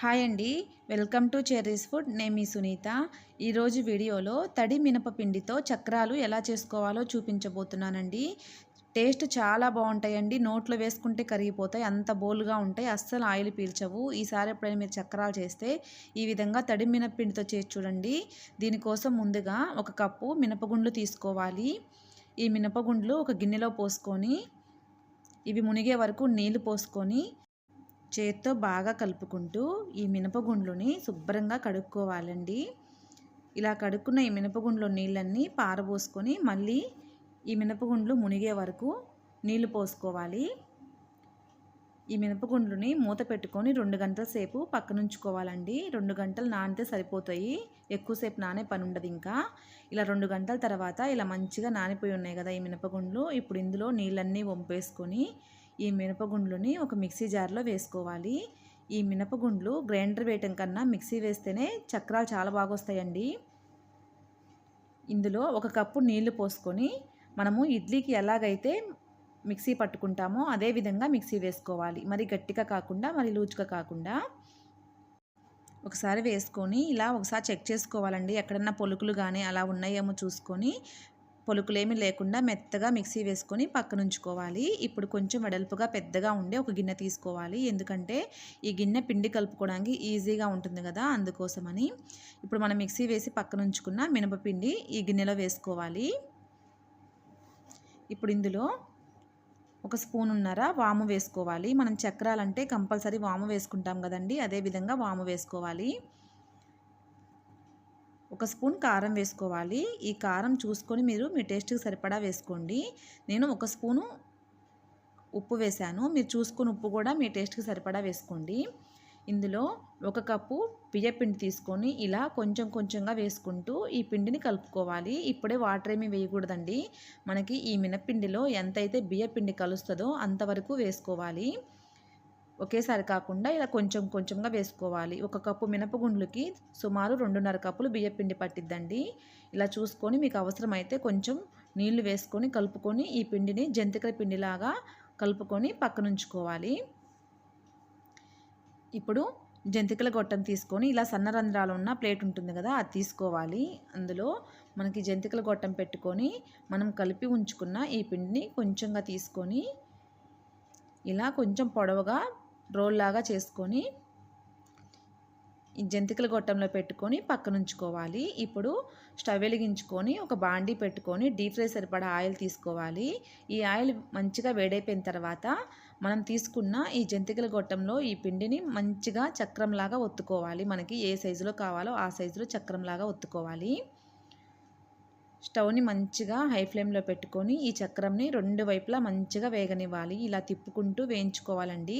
Hi అండి. Welcome to cherry's food. నేను మీ సునీత. ఈరోజు వీడియోలో తడి మినపపిండితో చక్రాలు ఎలా చేసుకోవాలో చూపించబోతున్నానండి. టేస్ట్ చాలా బాగుంటాయండి. నోట్లో వేసుకుంటే కరిగిపోతాయి. అంత బోల్గా ఉంటాయి. అస్సలు ఆయిల్ పీల్చవు. ఈసారి ఎప్పుడైనా మీరు చక్రాలు చేస్తే ఈ విధంగా తడి మినపిండితో చేసి చూడండి. దీనికోసం ముందుగా ఒక కప్పు మినపగుండ్లు తీసుకోవాలి. ఈ మినపగుండ్లు ఒక గిన్నెలో పోసుకొని ఇవి మునిగే వరకు నీళ్ళు పోసుకొని చేత్తో బాగా కలుపుకుంటూ ఈ మినపగుండ్లుని శుభ్రంగా కడుక్కోవాలండి. ఇలా కడుక్కున్న ఈ మినపగుండ్లో నీళ్ళన్నీ పారబోసుకొని మళ్ళీ ఈ మినపగుండ్లు మునిగే వరకు నీళ్ళు పోసుకోవాలి. ఈ మినపగుండ్లుని మూత పెట్టుకొని రెండు గంటల సేపు పక్కనుంచుకోవాలండి. రెండు గంటలు నానితే సరిపోతాయి. ఎక్కువసేపు నానే పని ఉండదు ఇంకా. ఇలా రెండు గంటల తర్వాత ఇలా మంచిగా నానిపోయి ఉన్నాయి కదా ఈ మినపగుండ్లు. ఇప్పుడు ఇందులో నీళ్ళన్నీ వంపేసుకొని ఈ మినపగుండ్లని ఒక మిక్సీ జార్లో వేసుకోవాలి. ఈ మినపగుండ్లు గ్రైండర్ వేయటం కన్నా మిక్సీ వేస్తేనే చక్రాలు చాలా బాగా వస్తాయండి ఇందులో ఒక కప్పు నీళ్ళు పోసుకొని మనము ఇడ్లీకి ఎలాగైతే మిక్సీ పట్టుకుంటామో అదే విధంగా మిక్సీ వేసుకోవాలి. మరి గట్టిగా కాకుండా మరి లూజ్గా కాకుండా. ఒకసారి వేసుకొని ఇలా ఒకసారి చెక్ చేసుకోవాలండి. ఎక్కడన్నా పొలుకులు కానీ అలా ఉన్నాయేమో చూసుకొని పొలుకులేమి లేకుండా మెత్తగా మిక్సీ వేసుకొని పక్కన ఉంచుకోవాలి ఇప్పుడు కొంచెం వెడల్పుగా పెద్దగా ఉండే ఒక గిన్నె తీసుకోవాలి. ఎందుకంటే ఈ గిన్నె పిండి కలుపుకోవడానికి ఈజీగా ఉంటుంది కదా అందుకోసమని. ఇప్పుడు మనం మిక్సీ వేసి పక్కన ఉంచుకున్న మినపపిండి ఈ గిన్నెలో వేసుకోవాలి. ఇప్పుడు ఇందులో ఒక స్పూన్ ఉన్నారా వాము వేసుకోవాలి. మనం చక్రాలంటే కంపల్సరీ వాము వేసుకుంటాం కదండి. అదేవిధంగా వాము వేసుకోవాలి. ఒక స్పూన్ కారం వేసుకోవాలి. ఈ కారం చూసుకొని మీరు మీ టేస్ట్కి సరిపడా వేసుకోండి. నేను ఒక స్పూను ఉప్పు వేశాను మీరు చూసుకుని ఉప్పు కూడా మీ టేస్ట్కి సరిపడా వేసుకోండి. ఇందులో ఒక కప్పు బియ్యపిండి తీసుకొని ఇలా కొంచెం కొంచెంగా వేసుకుంటూ ఈ పిండిని కలుపుకోవాలి. ఇప్పుడే వాటర్ ఏమీ వేయకూడదండి. మనకి ఈ మినపిండిలో ఎంతైతే బియ్యపిండి కలుస్తుందో అంతవరకు వేసుకోవాలి. ఒకేసారి కాకుండా ఇలా కొంచెం కొంచెంగా వేసుకోవాలి. ఒక కప్పు మినపగుండ్లకి సుమారు రెండున్నర కప్పులు బియ్యపిండి పట్టిద్దండి. ఇలా చూసుకొని మీకు అవసరమైతే కొంచెం నీళ్ళు వేసుకొని కలుపుకొని ఈ పిండిని జంతికల పిండిలాగా కలుపుకొని పక్కనుంచుకోవాలి ఇప్పుడు జంతికల గొట్టం తీసుకొని ఇలా సన్న రంధ్రాలు ఉన్న ప్లేట్ ఉంటుంది కదా అది తీసుకోవాలి. అందులో మనకి జంతికల గొట్టం పెట్టుకొని మనం కలిపి ఉంచుకున్న ఈ పిండిని కొంచెంగా తీసుకొని ఇలా కొంచెం పొడవుగా రోల్ లాగా చేసుకొని ఈ జంతికల గొట్టంలో పెట్టుకొని పక్కనుంచుకోవాలి ఇప్పుడు స్టవ్ వెలిగించుకొని ఒక బాండీ పెట్టుకొని డీప్ ఫ్రై సరిపడా ఆయిల్ తీసుకోవాలి. ఈ ఆయిల్ మంచిగా వేడైపోయిన తర్వాత మనం తీసుకున్న ఈ జంతికల గొట్టంలో ఈ పిండిని మంచిగా చక్రంలాగా ఒత్తుకోవాలి. మనకి ఏ సైజులో కావాలో ఆ సైజులో చక్రంలాగా ఒత్తుకోవాలి. స్టవ్ని మంచిగా హై ఫ్లేమ్లో పెట్టుకొని ఈ చక్రంని రెండు వైపులా మంచిగా వేగనివ్వాలి. ఇలా తిప్పుకుంటూ వేయించుకోవాలండి.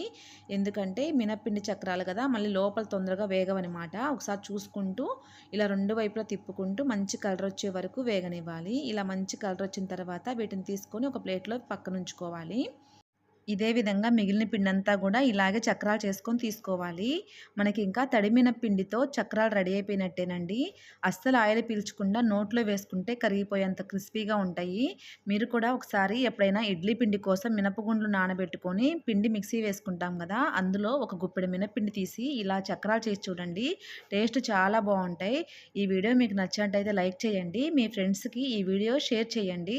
ఎందుకంటే మినప్పిండి చక్రాలు కదా మళ్ళీ లోపల తొందరగా వేగవనమాట ఒకసారి చూసుకుంటూ ఇలా రెండు వైపులా తిప్పుకుంటూ మంచి కలర్ వచ్చే వరకు వేగనివ్వాలి. ఇలా మంచి కలర్ వచ్చిన తర్వాత వీటిని తీసుకొని ఒక ప్లేట్లో పక్కనుంచుకోవాలి. ఇదే విధంగా మిగిలిన పిండంతా కూడా ఇలాగే చక్రాలు చేసుకొని తీసుకోవాలి. మనకి ఇంకా తడిమిన పిండితో చక్రాలు రెడీ అయిపోయినట్టేనండి. అస్సలు ఆయిల్ పీల్చకుండా నోట్లో వేసుకుంటే కరిగిపోయేంత క్రిస్పీగా ఉంటాయి. మీరు కూడా ఒకసారి ఎప్పుడైనా ఇడ్లీ పిండి కోసం మినపగుండ్లు నానబెట్టుకొని పిండి మిక్సీ వేసుకుంటాం కదా అందులో ఒక గుప్పెడు మినపిండి తీసి ఇలా చక్రాలు చేసి చూడండి. టేస్ట్ చాలా బాగుంటాయి. ఈ వీడియో మీకు నచ్చినట్టయితే లైక్ చేయండి. మీ ఫ్రెండ్స్కి ఈ వీడియో షేర్ చేయండి.